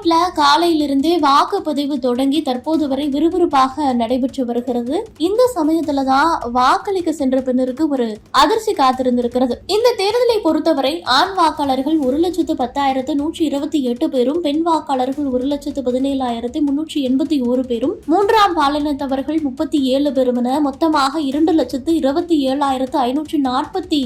ஈரோட்ல காலையிலிருந்தே வாக்குப்பதிவு தொடங்கி தற்போது வரை விறுவிறுப்பாக நடைபெற்று வருகிறது. இந்த சமயத்துல தான் வாக்களிக்க சென்ற பின்னருக்கு ஒரு அதிர்ச்சி காத்திருந்திருக்கிறது. இந்த தேர்தலை பொறுத்தவரை ஆண் வாக்காளர்கள் ஒரு லட்சத்து பத்தாயிரத்து நூற்றி இருபத்தி எட்டு பேரும் பெண் வாக்காளர்கள் ஒரு லட்சத்து பதினேழாயிரத்து முன்னூற்றி எண்பத்தி ஒரு பேரும் மூன்றாம் பாலினத்தவர்கள் முப்பத்தி ஏழு பேரும் என மொத்தமாக இரண்டு லட்சத்து இருபத்தி ஏழாயிரத்து ஐநூற்றி நாற்பத்தி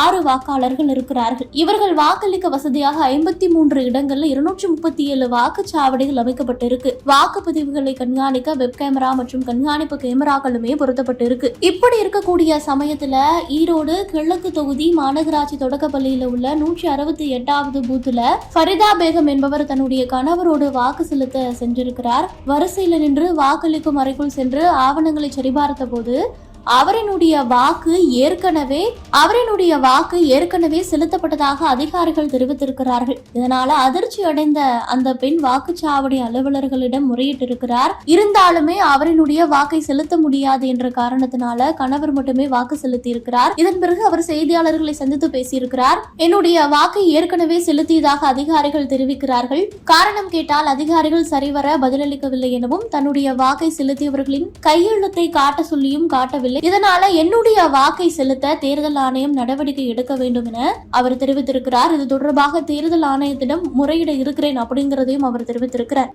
ஆறு வாக்காளர்கள் இருக்கிறார்கள். இவர்கள் வாக்களிக்க வசதியாக ஐம்பத்தி மூன்று இடங்களில் இருநூற்றி முப்பத்தி ஏழு வாக்குச்சாவடிகள் அமைக்கப்பட்டிருக்கு. வாக்குப்பதிவுகளை கண்காணிக்க வெப் கேமரா மற்றும் கண்காணிப்பு கேமராக்களுமே பொருத்தப்பட்டிருக்கு. இப்படி இருக்கக்கூடிய சமயத்துல ஈரோடு கிழக்கு தொகுதி மாநகராட்சி தொடக்கப்பள்ளியில உள்ள நூற்றி அறுபத்தி எட்டாவது பூத்துல ஃபரிதா பேகம் என்பவர் தன்னுடைய கணவரோடு வாக்கு செலுத்த சென்றிருக்கிறார். வரிசையில நின்று வாக்களிக்கும் அறைக்குள் சென்று ஆவணங்களை சரிபார்த்த போது அவரினுடைய வாக்கு ஏற்கனவே அவரினுடைய வாக்கு ஏற்கனவே செலுத்தப்பட்டதாக அதிகாரிகள் தெரிவித்திருக்கிறார்கள். இதனால அதிர்ச்சி அடைந்த அந்த பெண் வாக்குச்சாவடி அலுவலர்களிடம் முறையிட்டிருக்கிறார். இருந்தாலுமே அவரினுடைய வாக்கை செலுத்த முடியாது என்ற காரணத்தினால கணவர் மட்டுமே வாக்கு செலுத்தி இருக்கிறார் இதன் பிறகு அவர் செய்தியாளர்களை சந்தித்து பேசியிருக்கிறார். என்னுடைய வாக்கை ஏற்கனவே செலுத்தியதாக அதிகாரிகள் தெரிவிக்கிறார்கள். காரணம் கேட்டால் அதிகாரிகள் சரிவர பதிலளிக்கவில்லை எனவும் தன்னுடைய வாக்கை செலுத்தியவர்களின் கையெழுத்தை காட்ட சொல்லியும் காட்டவில்லை இதனால என்னுடைய வாக்கை செலுத்த தேர்தல் ஆணையம் நடவடிக்கை எடுக்க வேண்டும் என அவர் தெரிவித்திருக்கிறார். இது தொடர்பாக தேர்தல் ஆணையத்திடம் முறையிட இருக்கிறேன் அப்படிங்கிறதையும் அவர் தெரிவித்திருக்கிறார்.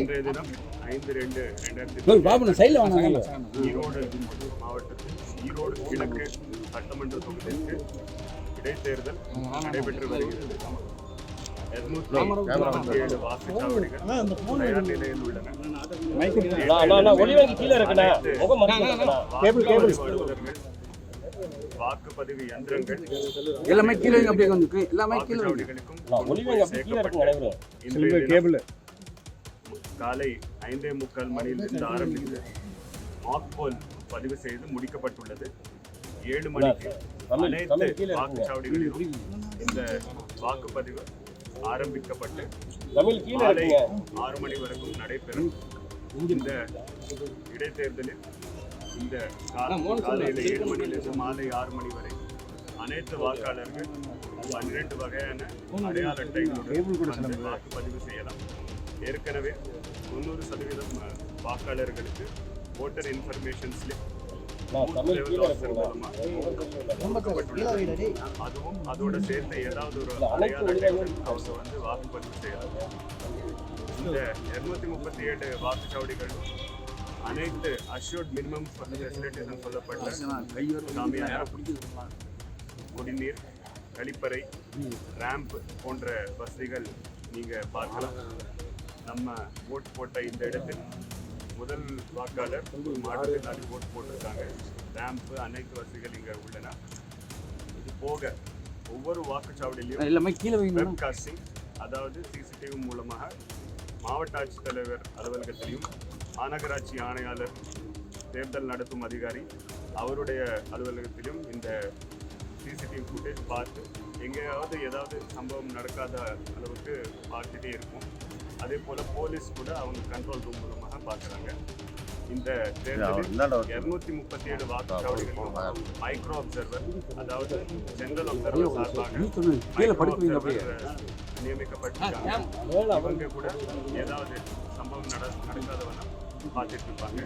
இன்றைய தினம் ஐந்து ரெண்டு ரெண்டாயிரத்தி ஈரோடு மாவட்டத்தில் ஈரோடு கிழக்கு சட்டமன்ற தொகுதிக்கு இடைத்தேர்தல் நடைபெற்று வருகிறது. வாக்குப்பதிவு யந்திரங்கள் எல்லாமே கீழே அப்படியே கொஞ்சம் எல்லாமே கீழே கேபிள் காலை ஐந்தே முக்கால் மணியிலிருந்து ஆரம்பித்து மாக்போல் பதிவு செய்து முடிக்கப்பட்டுள்ளது ஏழு மணிக்கு தமிழ் அனைத்து வாக்குச்சாவடிகளிலும் இந்த வாக்குப்பதிவு ஆரம்பிக்கப்பட்டு தமிழ் கீழே ஆறு மணி வரைக்கும் நடைபெறும் இந்த இடைத்தேர்தலில் இந்த காலையில் ஏழு மணியிலிருந்து மாலை ஆறு மணி வரை அனைத்து வாக்காளர்கள் பன்னிரண்டு வகையான அடையாள அட்டைகளுடன் வாக்குப்பதிவு செய்யலாம். ஏற்கனவே தொண்ணூறு சதவீதம் வாக்காளர்களுக்கு ஓட்டர் இன்ஃபர்மேஷன் ஸ்லிப் அதுவும் அதோட சேர்த்த ஏதாவது ஒரு அடையாள அவங்க வந்து வாக்குப்பதிவு செய்யலாம் இந்த இருநூத்தி முப்பத்தி ஏழு வாக்குச்சாவடிகளும் அனைத்து அஷ்யூர்ட் மினிமம் ஃபெசிலிட்டிஸ் சொல்லப்பட்ட சாமியார் குடிநீர் கழிப்பறை ரேம்ப் போன்ற வசதிகள் நீங்க பார்க்கலாம். நம்ம ஓட் போட்ட இந்த இடத்தில் முதல் வாக்காளர் மாற்றுத்திறனாளி ஓட் போட்டிருக்காங்க. ரேம்ப் அனைத்து வசதிகள் இங்க உள்ளன. இது போக ஒவ்வொரு வாக்குச்சாவடியிலையும் எல்லாமே கீழே வெப்காஸ்டிங் அதாவது சிசிடிவி மூலமாக மாவட்ட ஆட்சித்தலைவர் அலுவலகத்திலையும் மாநகராட்சி ஆணையாளர் தேர்தல் நடத்தும் அதிகாரி அவருடைய அலுவலகத்திலும் இந்த சிசிடிவி ஃபுட்டேஜ் பார்த்து எங்கேயாவது ஏதாவது சம்பவம் நடக்காத அளவுக்கு பார்த்துட்டே இருக்கும். அதே போல் போலீஸ் கூட அவங்க கண்ட்ரோல் ரூம் மூலமாக பார்க்குறாங்க இந்த தேர்தலில் இருநூத்தி முப்பத்தி ஏழு வாக்குச்சாவடிகளிலும் மைக்ரோ அப்சர்வர் அதாவது ஜெனரல் அப்சர்வர் சார்பாக நியமிக்கப்பட்டிருக்காங்க. அவங்க கூட ஏதாவது சம்பவம் நட நடக்காதவனா பார்த்துட்டு இருப்பாங்க.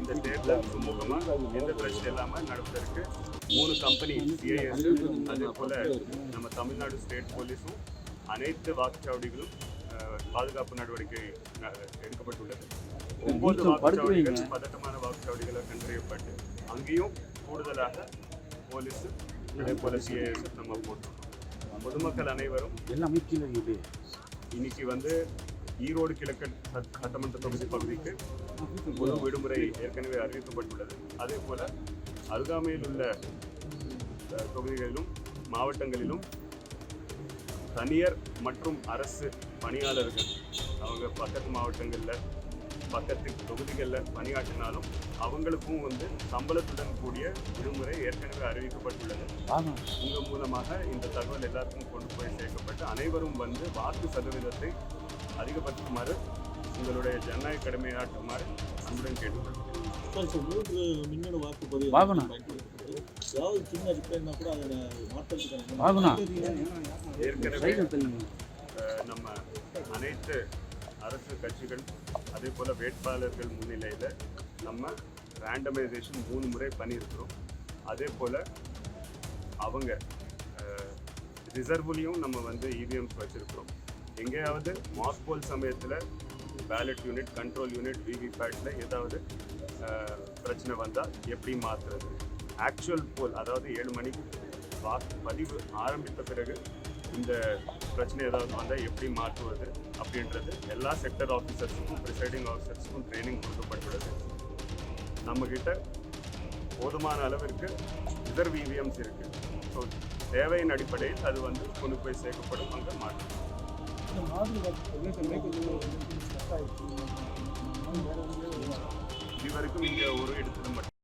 இந்த தேர்தல் சுமூகமா எந்த பிரச்சனை இல்லாம நடப்பதற்கு மூணு கம்பெனி சிஐஎஸ் அதே போல நம்ம தமிழ்நாடு ஸ்டேட் போலீஸும் அனைத்து வாக்குச்சாவடிகளும் பாதுகாப்பு நடவடிக்கை எடுக்கப்பட்டுள்ளது. ஒன்பது வாக்குச்சாவடிகள் பதட்டமான வாக்குச்சாவடிகளை கண்டறியப்பட்டு அங்கேயும் கூடுதலாக போலீஸ் அதே போல சிஐஎஸ் நம்ம போட்டோம் பொதுமக்கள் அனைவரும் எல்லாமே கீழே அப்படியே இன்னைக்கு வந்து ஈரோடு கிழக்கு சட்- சட்டமன்ற தொகுதி பகுதிக்கு பொது விடுமுறை ஏற்கனவே அறிவிக்கப்பட்டுள்ளது. அதே போல அருகாமையில் உள்ள தொகுதிகளிலும் மாவட்டங்களிலும் தனியார் மற்றும் அரசு பணியாளர்கள் அவங்க பக்கத்து மாவட்டங்களில் பக்கத்து தொகுதிகளில் பணியாற்றினாலும் அவங்களுக்கும் வந்து சம்பளத்துடன் கூடிய விடுமுறை ஏற்கனவே அறிவிக்கப்பட்டுள்ளது. ஆமா. உங்க மூலமாக இந்த தகவல் எல்லாருக்கும் கொண்டு போய் சேர்க்கப்பட்டு அனைவரும் வந்து வாக்கு சதவீதத்தை அதிகப்படுத்துமாறு உங்களுடைய ஜனநாயக கடமையாற்றுமாறு அன்புடன் கேட்டுக்கொள்கிறேன். ஏற்கனவே நம்ம அனைத்து அரசு கட்சிகள் அதே போல் வேட்பாளர்கள் முன்னிலையில் நம்ம ரேண்டமைசேஷன் மூணு முறை பண்ணியிருக்கிறோம். அதே போல் அவங்க ரிசர்வ்லையும் நம்ம வந்து இவிஎம்ஸ் வச்சிருக்கிறோம். எங்கேயாவது மாஸ்போல் சமயத்தில் பேலட் யூனிட் கண்ட்ரோல் யூனிட் விவிபேட்டில் ஏதாவது பிரச்சனை வந்தால் எப்படி மாற்றுறது ஆக்சுவல் போல் அதாவது ஏழு மணிக்கு வாக்கு பதிவு ஆரம்பித்த பிறகு இந்த பிரச்சனை ஏதாவது வந்தால் எப்படி மாற்றுவது அப்படின்றது எல்லா செக்டர் ஆஃபீஸர்ஸுக்கும் ப்ரிசைடிங் ஆஃபீஸர்ஸுக்கும் ட்ரைனிங் கொடுக்கப்பட்டுள்ளது. நம்மக்கிட்ட போதுமான அளவிற்கு இதர் விவிஎம்ஸ் இருக்குது ஸோ தேவையின் அடிப்படையில் அது வந்து கொண்டு போய் சேர்க்கப்படும் அங்கே மாற்றும். இந்த இதுவரைக்கும் இங்கே ஒரு இடத்துல மட்டும்